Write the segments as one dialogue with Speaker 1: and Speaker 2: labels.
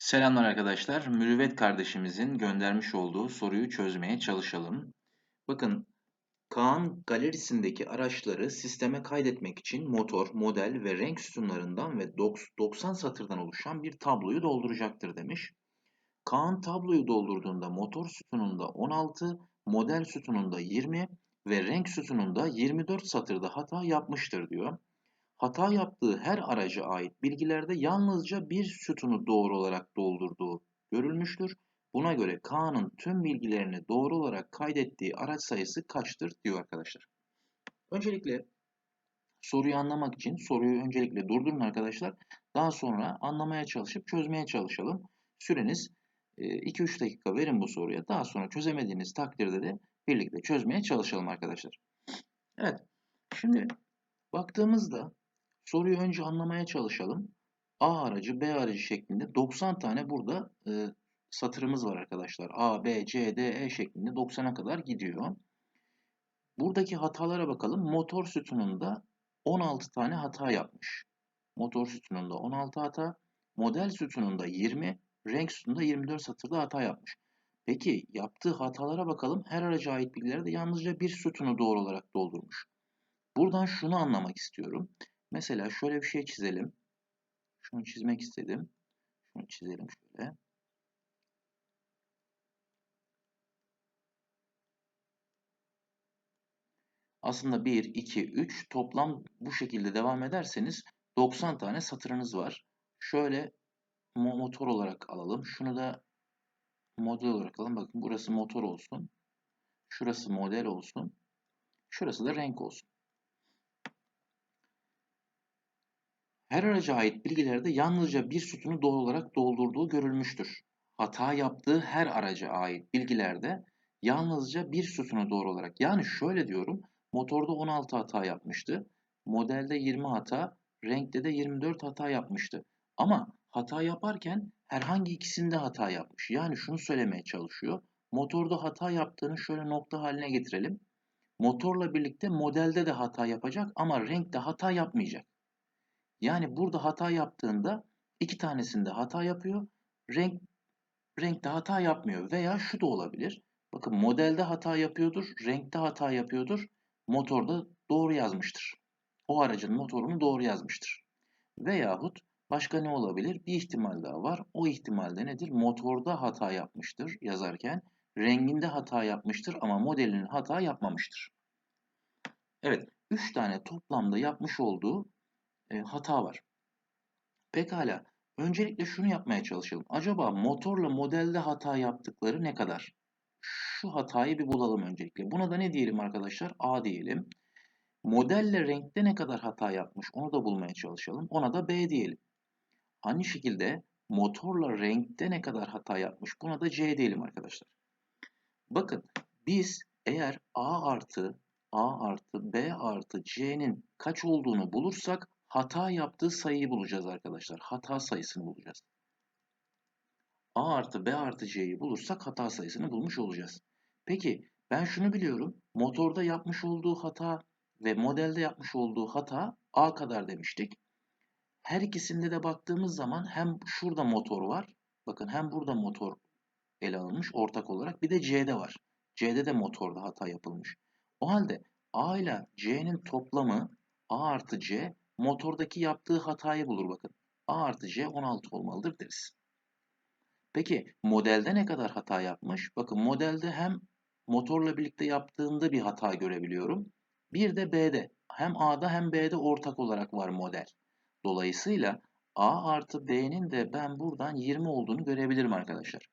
Speaker 1: Selamlar arkadaşlar. Mürüvvet kardeşimizin göndermiş olduğu soruyu çözmeye çalışalım. Bakın Kaan galerisindeki araçları sisteme kaydetmek için motor, model ve renk sütunlarından ve 90 satırdan oluşan bir tabloyu dolduracaktır demiş. Kaan tabloyu doldurduğunda motor sütununda 16, model sütununda 20 ve renk sütununda 24 satırda hata yapmıştır diyor. Hata yaptığı her araca ait bilgilerde yalnızca bir sütunu doğru olarak doldurduğu görülmüştür. Buna göre K'nın tüm bilgilerini doğru olarak kaydettiği araç sayısı kaçtır diyor arkadaşlar. Öncelikle soruyu anlamak için soruyu öncelikle durdurun arkadaşlar. Daha sonra anlamaya çalışıp çözmeye çalışalım. Süreniz 2-3 e, dakika verin bu soruya. Daha sonra çözemediğiniz takdirde de birlikte çözmeye çalışalım arkadaşlar. Evet. Şimdi baktığımızda Soruyu önce anlamaya çalışalım. A aracı, B aracı şeklinde 90 tane burada e, satırımız var arkadaşlar. A, B, C, D, E şeklinde 90'a kadar gidiyor. Buradaki hatalara bakalım. Motor sütununda 16 tane hata yapmış. Motor sütununda 16 hata, model sütununda 20, renk sütununda 24 satırda hata yapmış. Peki yaptığı hatalara bakalım. Her araca ait bilgilerde yalnızca bir sütunu doğru olarak doldurmuş. Buradan şunu anlamak istiyorum. Mesela şöyle bir şey çizelim. Şunu çizmek istedim. Şunu çizelim şöyle. Aslında 1, 2, 3 toplam bu şekilde devam ederseniz 90 tane satırınız var. Şöyle motor olarak alalım. Şunu da model olarak alalım. Bakın burası motor olsun. Şurası model olsun. Şurası da renk olsun. Her araca ait bilgilerde yalnızca bir sütunu doğru olarak doldurduğu görülmüştür. Hata yaptığı her araca ait bilgilerde yalnızca bir sütunu doğru olarak yani şöyle diyorum motorda 16 hata yapmıştı. Modelde 20 hata, renkte de 24 hata yapmıştı. Ama hata yaparken herhangi ikisinde hata yapmış. Yani şunu söylemeye çalışıyor. Motorda hata yaptığını şöyle nokta haline getirelim. Motorla birlikte modelde de hata yapacak ama renkte hata yapmayacak. Yani burada hata yaptığında iki tanesinde hata yapıyor. Renk renkte hata yapmıyor veya şu da olabilir. Bakın modelde hata yapıyordur, renkte hata yapıyordur. Motorda doğru yazmıştır. O aracın motorunu doğru yazmıştır. Veyahut başka ne olabilir? Bir ihtimal daha var. O ihtimalde nedir? Motorda hata yapmıştır yazarken. Renginde hata yapmıştır ama modelinin hata yapmamıştır. Evet, 3 tane toplamda yapmış olduğu e, hata var. Pekala. Öncelikle şunu yapmaya çalışalım. Acaba motorla modelde hata yaptıkları ne kadar? Şu hatayı bir bulalım öncelikle. Buna da ne diyelim arkadaşlar? A diyelim. Modelle renkte ne kadar hata yapmış onu da bulmaya çalışalım. Ona da B diyelim. Aynı şekilde motorla renkte ne kadar hata yapmış buna da C diyelim arkadaşlar. Bakın biz eğer A artı A artı B artı C'nin kaç olduğunu bulursak hata yaptığı sayıyı bulacağız arkadaşlar. Hata sayısını bulacağız. A artı B artı C'yi bulursak hata sayısını bulmuş olacağız. Peki ben şunu biliyorum. Motorda yapmış olduğu hata ve modelde yapmış olduğu hata A kadar demiştik. Her ikisinde de baktığımız zaman hem şurada motor var. Bakın hem burada motor ele alınmış ortak olarak. Bir de C'de var. C'de de motorda hata yapılmış. O halde A ile C'nin toplamı A artı C motordaki yaptığı hatayı bulur bakın. A artı C 16 olmalıdır deriz. Peki modelde ne kadar hata yapmış? Bakın modelde hem motorla birlikte yaptığında bir hata görebiliyorum. Bir de B'de. Hem A'da hem B'de ortak olarak var model. Dolayısıyla A artı B'nin de ben buradan 20 olduğunu görebilirim arkadaşlar.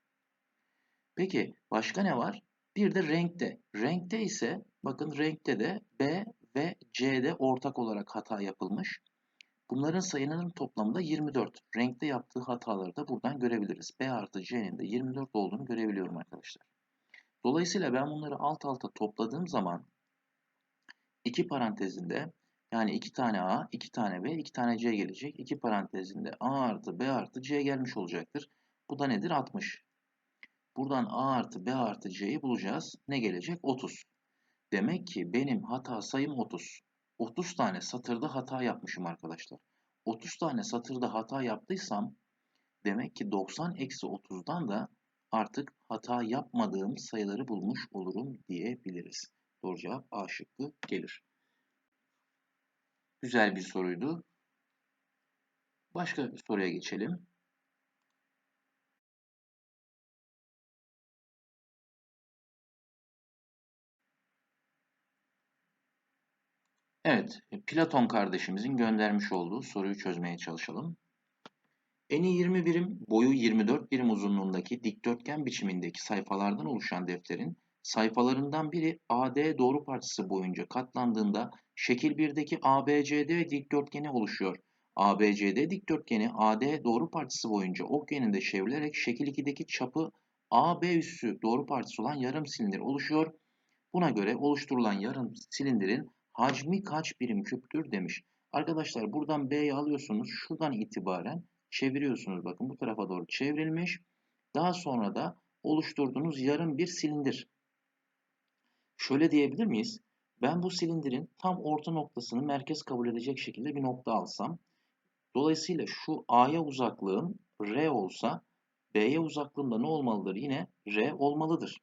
Speaker 1: Peki başka ne var? Bir de renkte. Renkte ise bakın renkte de B ve C'de ortak olarak hata yapılmış. Bunların sayılarının toplamı da 24. Renkte yaptığı hataları da buradan görebiliriz. B artı C'nin de 24 olduğunu görebiliyorum arkadaşlar. Dolayısıyla ben bunları alt alta topladığım zaman iki parantezinde yani iki tane A, iki tane B, iki tane C gelecek. İki parantezinde A artı B artı C gelmiş olacaktır. Bu da nedir? 60. Buradan A artı B artı C'yi bulacağız. Ne gelecek? 30. Demek ki benim hata sayım 30. 30 tane satırda hata yapmışım arkadaşlar. 30 tane satırda hata yaptıysam Demek ki 90 eksi 30'dan da artık hata yapmadığım sayıları bulmuş olurum diyebiliriz. Doğru cevap A şıkkı gelir. Güzel bir soruydu. Başka bir soruya geçelim. Evet, Platon kardeşimizin göndermiş olduğu soruyu çözmeye çalışalım. Eni 20 birim, boyu 24 birim uzunluğundaki dikdörtgen biçimindeki sayfalardan oluşan defterin sayfalarından biri AD doğru parçası boyunca katlandığında şekil 1'deki ABCD dikdörtgeni oluşuyor. ABCD dikdörtgeni AD doğru parçası boyunca ok yönünde çevrilerek şekil 2'deki çapı AB üssü doğru parçası olan yarım silindir oluşuyor. Buna göre oluşturulan yarım silindirin hacmi kaç birim küptür demiş. Arkadaşlar buradan B'yi alıyorsunuz. Şuradan itibaren çeviriyorsunuz. Bakın bu tarafa doğru çevrilmiş. Daha sonra da oluşturduğunuz yarım bir silindir. Şöyle diyebilir miyiz? Ben bu silindirin tam orta noktasını merkez kabul edecek şekilde bir nokta alsam. Dolayısıyla şu A'ya uzaklığım R olsa B'ye uzaklığında ne olmalıdır? Yine R olmalıdır.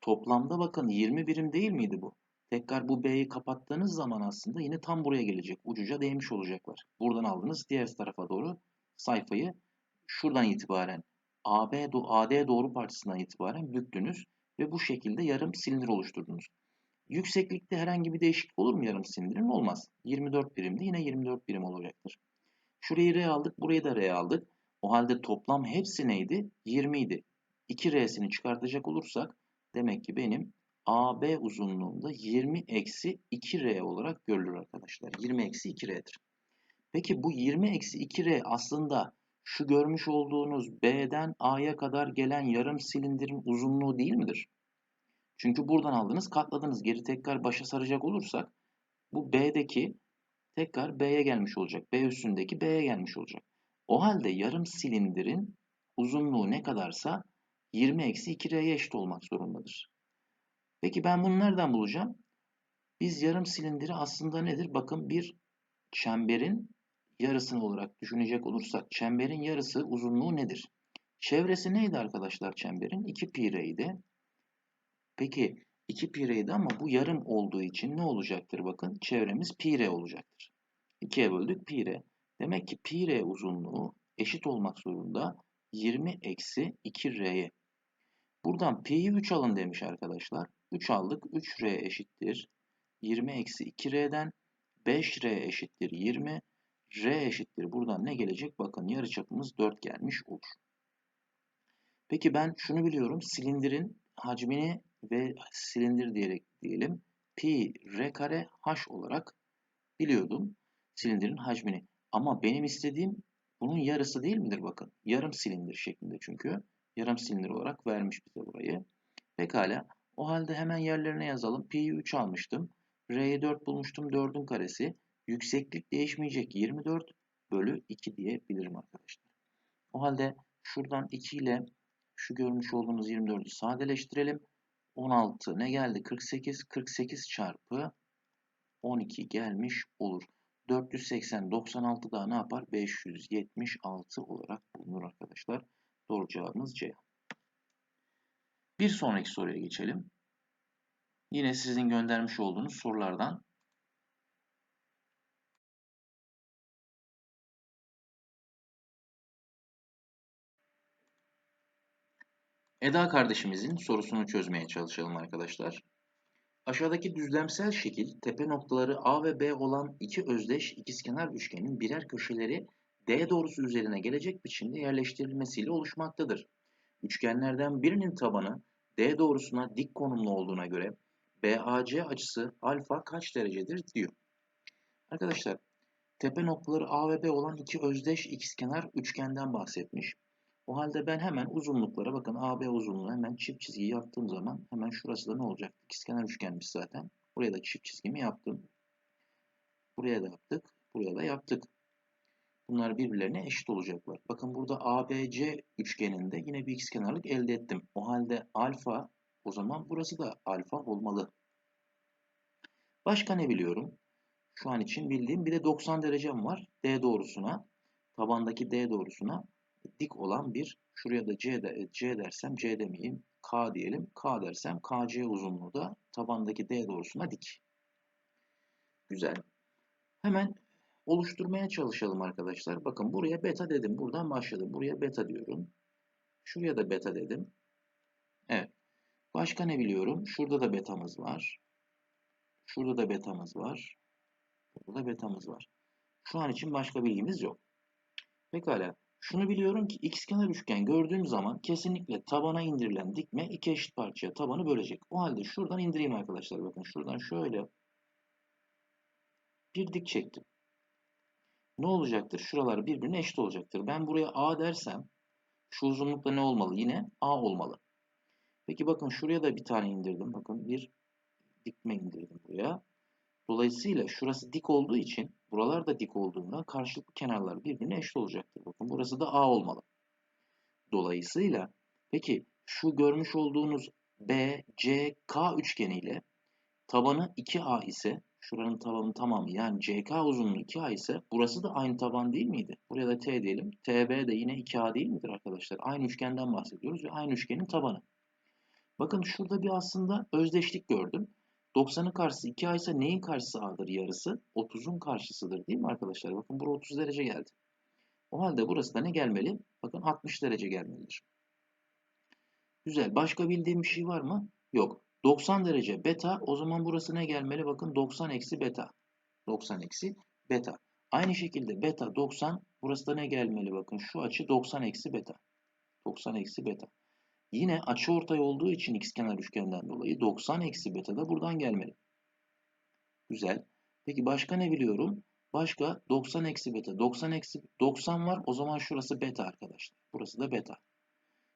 Speaker 1: Toplamda bakın 20 birim değil miydi bu? Tekrar bu B'yi kapattığınız zaman aslında yine tam buraya gelecek. Ucuca değmiş olacaklar. Buradan aldınız diğer tarafa doğru sayfayı şuradan itibaren AB, AD doğru parçasından itibaren büktünüz ve bu şekilde yarım silindir oluşturdunuz. Yükseklikte herhangi bir değişiklik olur mu yarım silindirin? Olmaz. 24 birimdi yine 24 birim olacaktır. Şurayı R aldık, burayı da R aldık. O halde toplam hepsi neydi? 20 idi. 2 R'sini çıkartacak olursak demek ki benim AB uzunluğunda 20 eksi 2R olarak görülür arkadaşlar. 20 eksi 2R'dir. Peki bu 20 eksi 2R aslında şu görmüş olduğunuz B'den A'ya kadar gelen yarım silindirin uzunluğu değil midir? Çünkü buradan aldınız katladınız. Geri tekrar başa saracak olursak bu B'deki tekrar B'ye gelmiş olacak. B üstündeki B'ye gelmiş olacak. O halde yarım silindirin uzunluğu ne kadarsa 20 eksi 2R'ye eşit olmak zorundadır. Peki ben bunu nereden bulacağım? Biz yarım silindiri aslında nedir? Bakın bir çemberin yarısını olarak düşünecek olursak çemberin yarısı uzunluğu nedir? Çevresi neydi arkadaşlar çemberin? 2 pi r'ydi. Peki 2 pi r'ydi ama bu yarım olduğu için ne olacaktır? Bakın çevremiz pi r olacaktır. 2'ye böldük pi r. Demek ki pi r uzunluğu eşit olmak zorunda 20 eksi 2 r'ye. Buradan pi'yi 3 alın demiş arkadaşlar. 3 aldık. 3r eşittir. 20 eksi 2r'den 5r eşittir 20. r eşittir. Buradan ne gelecek? Bakın yarıçapımız 4 gelmiş olur. Peki ben şunu biliyorum. Silindirin hacmini ve silindir diyerek diyelim. Pi r kare h olarak biliyordum. Silindirin hacmini. Ama benim istediğim bunun yarısı değil midir bakın. Yarım silindir şeklinde çünkü. Yarım silindir olarak vermiş bize burayı. Pekala. O halde hemen yerlerine yazalım. Pi'yi 3 almıştım. R'yi 4 bulmuştum. 4'ün karesi. Yükseklik değişmeyecek. 24 bölü 2 diyebilirim arkadaşlar. O halde şuradan 2 ile şu görmüş olduğunuz 24'ü sadeleştirelim. 16 ne geldi? 48. 48 çarpı 12 gelmiş olur. 480, 96 daha ne yapar? 576 olarak bulunur arkadaşlar. Doğru cevabımız C. Bir sonraki soruya geçelim. Yine sizin göndermiş olduğunuz sorulardan. Eda kardeşimizin sorusunu çözmeye çalışalım arkadaşlar. Aşağıdaki düzlemsel şekil tepe noktaları A ve B olan iki özdeş ikizkenar üçgenin birer köşeleri D doğrusu üzerine gelecek biçimde yerleştirilmesiyle oluşmaktadır. Üçgenlerden birinin tabanı D doğrusuna dik konumlu olduğuna göre BAC açısı alfa kaç derecedir diyor. Arkadaşlar tepe noktaları A ve B olan iki özdeş ikizkenar üçgenden bahsetmiş. O halde ben hemen uzunluklara bakın AB uzunluğu hemen çift çizgi yaptığım zaman hemen şurası da ne olacak? İkizkenar üçgenmiş zaten. Buraya da çift çizgimi yaptım. Buraya da yaptık. Buraya da yaptık. Bunlar birbirlerine eşit olacaklar. Bakın burada ABC üçgeninde yine bir ikizkenarlık elde ettim. O halde alfa o zaman burası da alfa olmalı. Başka ne biliyorum? Şu an için bildiğim bir de 90 derecem var. D doğrusuna. Tabandaki D doğrusuna dik olan bir şuraya da C, de, C dersem C demeyeyim K diyelim. K dersem KC uzunluğu da tabandaki D doğrusuna dik. Güzel. Hemen oluşturmaya çalışalım arkadaşlar. Bakın buraya beta dedim. Buradan başladım. Buraya beta diyorum. Şuraya da beta dedim. Evet. Başka ne biliyorum? Şurada da betamız var. Şurada da betamız var. Burada da betamız var. Şu an için başka bilgimiz yok. Pekala. Şunu biliyorum ki ikizkenar üçgen gördüğüm zaman kesinlikle tabana indirilen dikme iki eşit parçaya tabanı bölecek. O halde şuradan indireyim arkadaşlar. Bakın şuradan şöyle bir dik çektim. Ne olacaktır? Şuralar birbirine eşit olacaktır. Ben buraya A dersem şu uzunlukta ne olmalı? Yine A olmalı. Peki bakın şuraya da bir tane indirdim. Bakın bir dikme indirdim buraya. Dolayısıyla şurası dik olduğu için buralar da dik olduğunda karşılıklı kenarlar birbirine eşit olacaktır. Bakın burası da A olmalı. Dolayısıyla peki şu görmüş olduğunuz B, C, K üçgeniyle tabanı 2A ise şuranın tabanı tamamı yani CK uzunluğu 2A ise burası da aynı taban değil miydi? Buraya da T diyelim. TB de yine 2A değil midir arkadaşlar? Aynı üçgenden bahsediyoruz ve aynı üçgenin tabanı. Bakın şurada bir aslında özdeşlik gördüm. 90'ın karşısı 2A ise neyin karşısı A'dır yarısı? 30'un karşısıdır değil mi arkadaşlar? Bakın burası 30 derece geldi. O halde burası da ne gelmeli? Bakın 60 derece gelmelidir. Güzel. Başka bildiğim bir şey var mı? Yok. 90 derece beta. O zaman burası ne gelmeli? Bakın 90 eksi beta. 90 eksi beta. Aynı şekilde beta 90. Burası da ne gelmeli? Bakın şu açı 90 eksi beta. 90 eksi beta. Yine açıortay olduğu için ikizkenar üçgenden dolayı 90 eksi beta da buradan gelmeli. Güzel. Peki başka ne biliyorum? Başka 90 eksi beta. 90 eksi 90 var. O zaman şurası beta arkadaşlar. Burası da beta.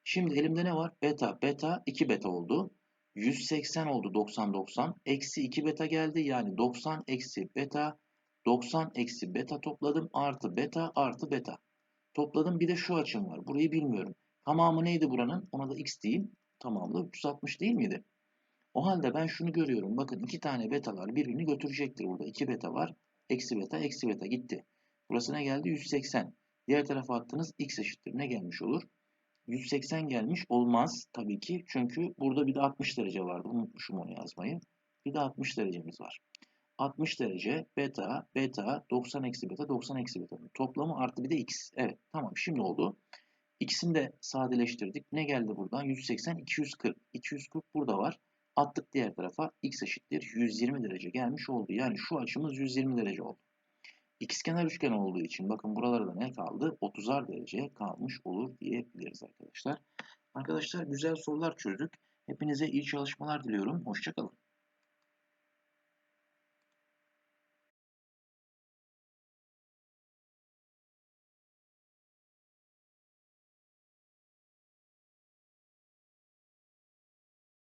Speaker 1: Şimdi elimde ne var? Beta. Beta 2 beta oldu. 180 oldu 90 90. Eksi 2 beta geldi. Yani 90 eksi beta. 90 eksi beta topladım. Artı beta artı beta. Topladım. Bir de şu açım var. Burayı bilmiyorum. Tamamı neydi buranın? Ona da x diyeyim. Tamamı da 360 değil miydi? O halde ben şunu görüyorum. Bakın iki tane betalar birbirini götürecektir burada. 2 beta var. Eksi beta, eksi beta gitti. Burası ne geldi? 180. Diğer tarafa attınız x eşittir. Ne gelmiş olur? 180 gelmiş olmaz tabii ki. Çünkü burada bir de 60 derece vardı. Unutmuşum onu yazmayı. Bir de 60 derecemiz var. 60 derece beta, beta, 90 eksi beta, 90 eksi beta. Toplamı artı bir de x. Evet tamam şimdi oldu. İkisini de sadeleştirdik. Ne geldi buradan? 180, 240. 240 burada var. Attık diğer tarafa. X eşittir. 120 derece gelmiş oldu. Yani şu açımız 120 derece oldu. İkizkenar üçgen olduğu için bakın buralarda ne kaldı? 30'ar derece kalmış olur diyebiliriz arkadaşlar. Arkadaşlar güzel sorular çözdük. Hepinize iyi çalışmalar diliyorum. Hoşçakalın.